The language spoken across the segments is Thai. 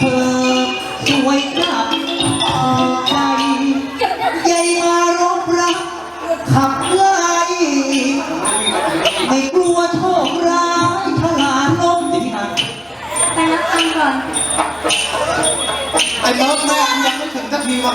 เธอสวยกลับอกไปใหญ่มารบรัก ขับไล่ไม่กลัวโชคร้ายทลานลมดีนะไปรับตังก่อน ไอ้เบิร์ดแม่ยังไม่ถึงสักทีว่ะ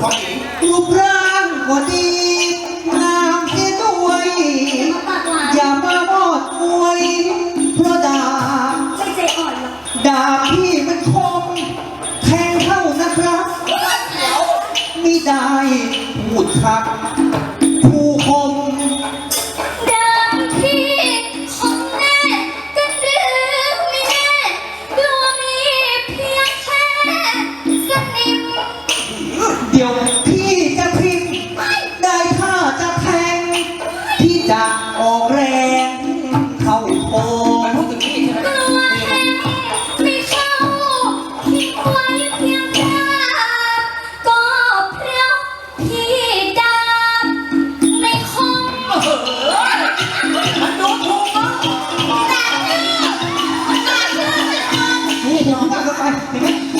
ของหญิงรูปร่างก็ดีนามที่ด้วย อย่ามาบอดมวย เพราะดาด่าพี่มันคมแทงเข้านะครับ ไม่ได้พูดครับผู้คม ไป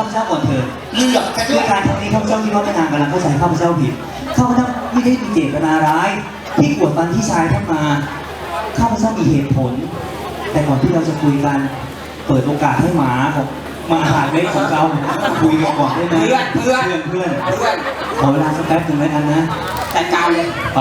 ข้าพเจ้าก่อนเถิดเลือกด้วยการทำนี้ข้าพเจ้าคิดว่าพระนางกำลังเข้าใจข้าพเจ้าผิดข้าพเจ้าไม่ได้มีเจตนาร้าย ที่กวดฟันที่ชายท่านมาข้าพเจ้ามีเหตุผล แต่ก่อนที่เราจะคุยกัน เปิดโอกาสให้หมาของหมาหาดเล็กของเราคุยกันก่อนได้ไหมเพื่อนเพื่อน เพื่อนเพื่อนเพื่อนขอเวลาสักแป๊บหนึ่งแล้วกันนะ จัดกาวเลยไป